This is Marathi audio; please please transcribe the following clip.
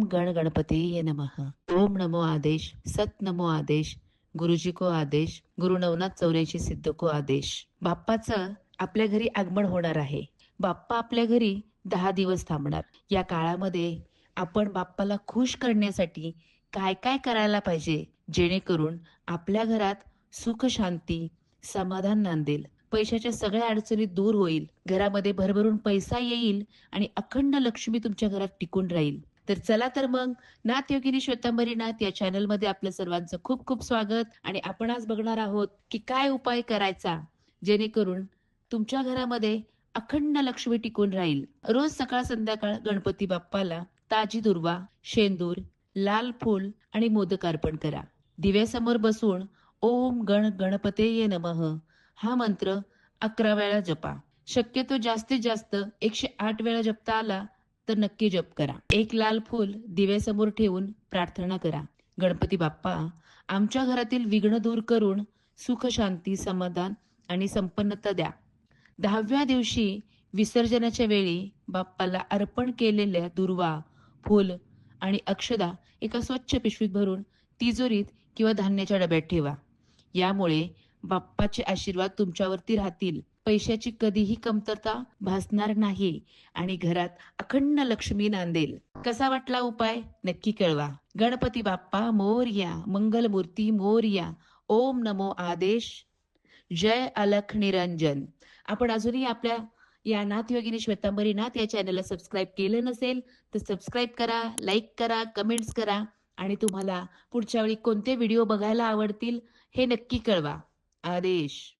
ओम गण गणपती नमः. ओम नमो आदेश सत नमो आदेश गुरुजी को आदेश गुरु नवनाथ चौऱ्याऐंशी सिद्ध को आदेश. बाप्पाचं आपल्या घरी आगमन होणार आहे. बाप्पा आपल्या घरी दहा दिवस थांबणार. या काळामध्ये आपण बाप्पाला खुश करण्यासाठी काय काय करायला पाहिजे जेणेकरून आपल्या घरात सुख शांती समाधान नांदेल. पैशाच्या सगळ्या अडचणी दूर होईल. घरामध्ये भरभरून पैसा येईल आणि अखंड लक्ष्मी तुमच्या घरात टिकून राहील. तर चला तर मग नाथ योगिनी श्वेतांबरी नाथ या चॅनलमध्ये आपलं सर्वांचं खूप खूप स्वागत. आणि आपण आज बघणार आहोत की काय उपाय करायचा जेणेकरून तुमच्या घरामध्ये अखंड लक्ष्मी टिकून राहील. रोज सकाळ संध्याकाळ गणपती बाप्पाला ताजी दुर्वा शेंदूर लाल फूल आणि मोदक अर्पण करा. दिव्यासमोर बसून ओम गण गणपते नमः हा मंत्र अकरा वेळा जपा. शक्यतो जास्तीत जास्त एकशे आठ वेळा जपता आला तर नक्की जप करा. एक लाल फूल दिव्यासमोर ठेवून प्रार्थना करा. गणपती बाप्पा आमच्या घरातील विघ्न दूर करून सुख शांती समाधान आणि संपन्नता द्या. दहाव्या दिवशी विसर्जनाच्या वेळी बाप्पाला अर्पण केलेल्या दुर्वा फूल आणि अक्षदा एका स्वच्छ पिशवीत भरून तिजोरीत किंवा धान्याच्या डब्यात ठेवा. यामुळे बाप्पाचे आशीर्वाद तुमच्यावरती राहतील. पैशाची कधीही कमतरता भासणार नाही आणि घरात अखंड लक्ष्मी नांदेल. कसा वाटला उपाय? नक्की कळवा. गणपती बाप्पा मोर्या मंगलमूर्ती मोर्या ओम नमो आदेश. जय अलख निरंजन. आपण अजूनही आपल्या या नाथ योगिनी श्वेतांबरी नाथ या चॅनलला सबस्क्राईब केलं नसेल तर सबस्क्राईब करा लाईक करा कमेंट्स करा आणि तुम्हाला पुढच्या वेळी कोणते व्हिडिओ बघायला आवडतील हे नक्की कळवा. आदेश.